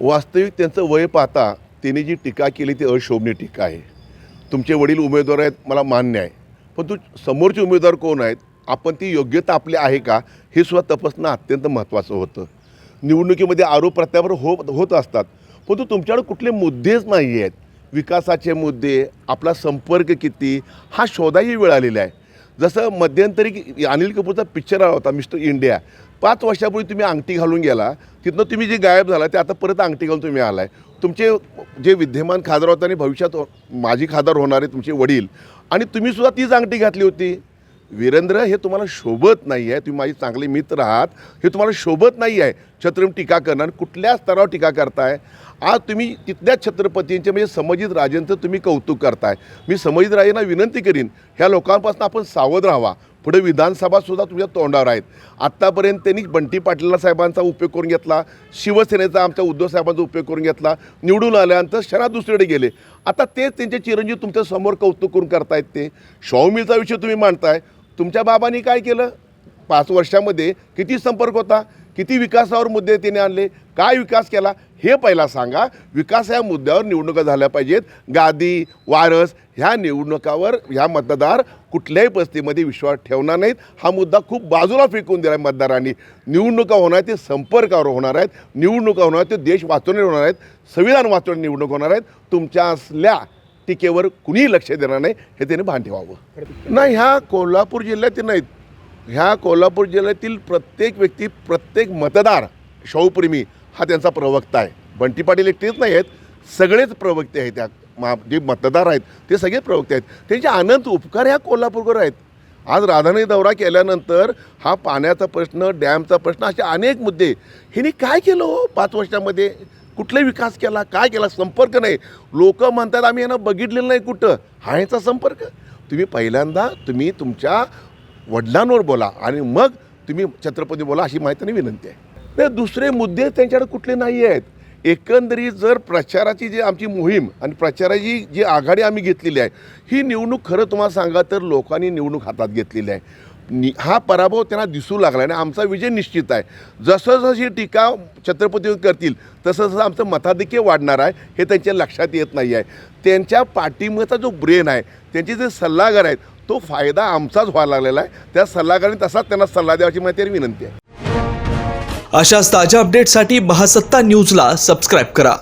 वास्तविक त्यांचं वय पाहता त्यांनी जी टीका केली ती अशोभनीय टीका आहे. तुमचे वडील उमेदवार आहेत मला मान्य आहे. पण तू समोरचे उमेदवार कोण आहेत? आपण ती योग्यता आपली आहे का? हे सुद्धा तपासणं अत्यंत महत्त्वाचं होतं. निवडणुकीमध्ये आरोप प्रत्यारोप हो होत असतात. परंतु तुमच्याकडे कुठले मुद्देच नाही आहेत. विकासाचे मुद्दे आपला संपर्क किती हा शोधाही वेळ आलेला आहे. जसं मध्यंतरी अनिल कपूरचा पिक्चर आला होता मिस्टर इंडिया. पाच वर्षापूर्वी तुम्ही अंगठी घालून गेला तिथनं तुम्ही जे गायब झाला ते आता परत अंगठी घालून तुम्ही आलाय. तुमचे जे विद्यमान खासदार होते आणि भविष्यात हो, माजी खासदार होणारे तुमचे वडील आणि तुम्ही सुद्धा तीच अंगठी घातली होती. वीरेंद्र हे तुम्हाला शोभत नाही आहे तुम्ही माझे चांगले मित्र आहात. हे तुम्हाला शोभत नाही आहे छत्रम टीका आणि कुठल्या स्तरावर टीका करताय. आज तुम्ही तिथल्या छत्रपतींचे म्हणजे समजित राजेंचं तुम्ही कौतुक करताय. मी समजित राजेंना विनंती करीन ह्या लोकांपासून आपण सावध राहावा. पुढे विधानसभासुद्धा तुमच्या तोंडावर आहेत. आत्तापर्यंत त्यांनी बंटी पाटील साहेबांचा उपयोग करून घेतला शिवसेनेचा आमच्या उद्धव साहेबांचा उपयोग करून घेतला निवडून आल्यानंतर शहरात दुसरीकडे गेले. आता तेच त्यांचे चिरंजीव तुमच्यासमोर कौतुक करून करतायत ते. शाओमीचा विषय तुम्ही मांडताय. तुमच्या बाबांनी काय केलं? पाच वर्षामध्ये किती संपर्क होता किती विकासावर मुद्दे त्याने आणले काय विकास केला हे पहिला सांगा. विकास या मुद्द्यावर निवडणुका झाल्या पाहिजेत. गादी वारस ह्या निवडणुकावर ह्या मतदार कुठल्याही परिस्थितीमध्ये विश्वास ठेवणार नाहीत. हा मुद्दा खूप बाजूला फेकून दिला आहे मतदारांनी. निवडणुका होणार ते संपर्कावर होणार आहेत. निवडणुका होणार ते देश वाचवणे होणार आहेत. संविधान वाचवणे निवडणूक होणार आहेत. तुमच्या असल्या टीकेवर कुणीही लक्ष देणार नाही हे त्याने भान ठेवावं. नाही ह्या कोल्हापूर जिल्ह्यातील नाहीत ह्या कोल्हापूर जिल्ह्यातील प्रत्येक व्यक्ती प्रत्येक मतदार शाहूप्रेमी हा त्यांचा प्रवक्ता आहे. बंटी पाटील एकटेच नाही आहेत. सगळेच प्रवक्ते आहेत त्या मा जे मतदार आहेत ते सगळे प्रवक्ते आहेत. त्यांचे अनंत उपकार ह्या कोल्हापूरकर आहेत. आज राधानगरी दौरा केल्यानंतर हा पाण्याचा प्रश्न डॅमचा प्रश्न असे अनेक मुद्दे. ह्यांनी काय केलं हो पाच वर्षामध्ये? कुठले विकास केला? काय केला? संपर्क नाही. लोक म्हणतात आम्ही यांना बघितलेलं नाही कुठं. हा याचा संपर्क. तुम्ही पहिल्यांदा तुम्ही तुमच्या वडिलांवर बोला आणि मग तुम्ही छत्रपती बोला अशी माहिती आणि विनंती आहे. नाही दुसरे मुद्दे त्यांच्याकडे कुठले नाही आहेत. एकंदरीत जर प्रचाराची जी आमची मोहीम आणि प्रचाराची जी आघाडी आम्ही घेतलेली आहे ही निवडणूक खरं तुम्हाला सांगा तर लोकांनी निवडणूक हातात घेतलेली आहे. नि हा पराभव त्यांना दिसू लागला आणि आमचा विजय निश्चित आहे. जसं जसं ही टीका छत्रपती करतील तसं जसं आमचं मताधिक्य वाढणार आहे हे त्यांच्या लक्षात येत नाही आहे. त्यांच्या पाठिंबाचा जो ब्रेन आहे त्यांचे जे सल्लागार आहेत तो फायदा आमचाच व्हायला लागलेला आहे. त्या सल्लागारांनी तसाच त्यांना सल्ला द्यावाची माहिती विनंती आहे. अशाच ताज्या अपडेटसाठी बहासत्ता न्यूजला सबस्क्राईब करा.